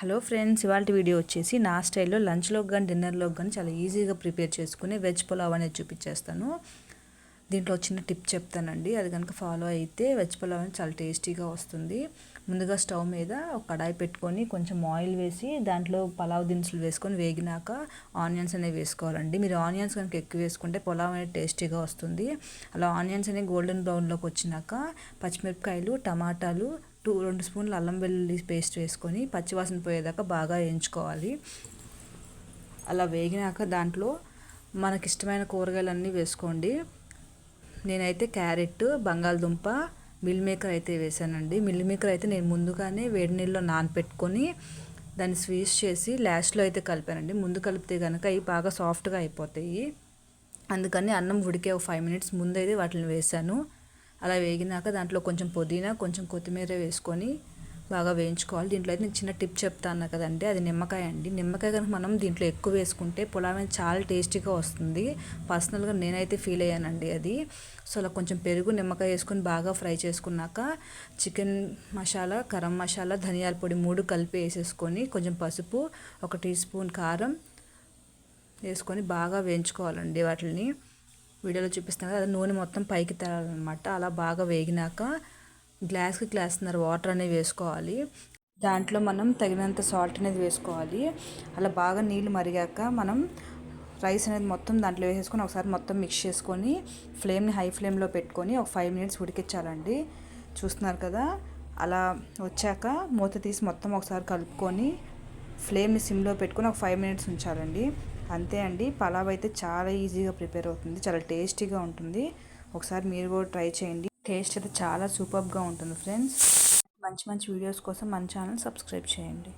Hello friends ఇవాళ video వచ్చేసి నా స్టైల్లో లంచ్లోకి కానీ డిన్నర్లోకి కానీ చాలా ఈజీగా ప్రిపేర్ చేసుకుని వెజ్ పులావ్ అనేది చూపించేస్తాను. దీంట్లో చిన్న టిప్ చెప్తానండి. అది కనుక ఫాలో అయితే వెజ్ పులావ్ అనేది చాలా టేస్టీగా వస్తుంది. ముందుగా స్టవ్ మీద ఒక కడాయి పెట్టుకొని కొంచెం ఆయిల్ వేసి దాంట్లో పలావ్ దినుసులు వేసుకొని వేగినాక ఆనియన్స్ అనేవి వేసుకోవాలండి. మీరు ఆనియన్స్ కనుక ఎక్కువ వేసుకుంటే పులావ్ అనేది టేస్టీగా వస్తుంది. అలా ఆనియన్స్ అనేవి గోల్డెన్ బ్రౌన్లోకి వచ్చినాక పచ్చిమిరపకాయలు టమాటాలు టూ రెండు స్పూన్లు అల్లం వెల్లుల్లి పేస్ట్ వేసుకొని పచ్చివాసన పోయేదాకా బాగా వేయించుకోవాలి. అలా వేగినాక దాంట్లో మనకి ఇష్టమైన కూరగాయలన్నీ వేసుకోండి. నేనైతే క్యారెట్ బంగాళదుంప మిల్ మేకర్ అయితే వేసానండి. మిల్ మేకర్ అయితే నేను ముందుగానే వేడి నీళ్ళలో నానపెట్టుకొని దాన్ని స్వీట్స్ చేసి లాస్ట్లో అయితే కలిపానండి. ముందు కలిపితే కనుక అవి బాగా సాఫ్ట్గా అయిపోతాయి. అందుకని అన్నం ఉడికే ఒక ఫైవ్ మినిట్స్ ముందైతే వాటిని వేసాను. అలా వేగినాక దాంట్లో కొంచెం పుదీనా కొంచెం కొత్తిమీర వేసుకొని బాగా వేయించుకోవాలి. దీంట్లో అయితే నేను చిన్న టిప్ చెప్తాను కదండి. అది నిమ్మకాయ అండి. నిమ్మకాయ కనుక మనం దీంట్లో ఎక్కువ వేసుకుంటే పులావ్ అనేది చాలా టేస్టీగా వస్తుంది. పర్సనల్గా నేనైతే ఫీల్ అయ్యానండి అది. సో అలా కొంచెం పెరుగు నిమ్మకాయ వేసుకొని బాగా ఫ్రై చేసుకున్నాక చికెన్ మసాలా గరం మసాలా ధనియాల పొడి మూడు కలిపి వేసేసుకొని కొంచెం పసుపు ఒక టీ స్పూన్ కారం వేసుకొని బాగా వేయించుకోవాలండి వాటిని వీడియోలో చూపిస్తాను కదా అది నూనె మొత్తం పైకి తేలాలన్నమాట. అలా బాగా వేగినాక గ్లాస్కి గ్లాస్న్నర వాటర్ అనేది వేసుకోవాలి. దాంట్లో మనం తగినంత సాల్ట్ అనేది వేసుకోవాలి. అలా బాగా నీళ్ళు మరిగాక మనం రైస్ అనేది మొత్తం దాంట్లో వేసేసుకొని ఒకసారి మొత్తం మిక్స్ చేసుకొని ఫ్లేమ్ని హై ఫ్లేమ్లో పెట్టుకొని ఒక ఫైవ్ మినిట్స్ ఉడికించాలండి. చూస్తున్నారు కదా? అలా వచ్చాక మూత తీసి మొత్తం ఒకసారి కలుపుకొని ఫ్లేమ్ని సిమ్లో పెట్టుకొని ఒక ఫైవ్ మినిట్స్ ఉంచాలండి. అంతే అండి. పలావ్ అయితే చాలా ఈజీగా ప్రిపేర్ అవుతుంది. చాలా టేస్టీగా ఉంటుంది. ఒకసారి మీరు కూడా ట్రై చేయండి. టేస్ట్ అయితే చాలా సూపర్గా ఉంటుంది ఫ్రెండ్స్ మంచి మంచి వీడియోస్ కోసం మన ఛానల్ సబ్స్క్రైబ్ చేయండి.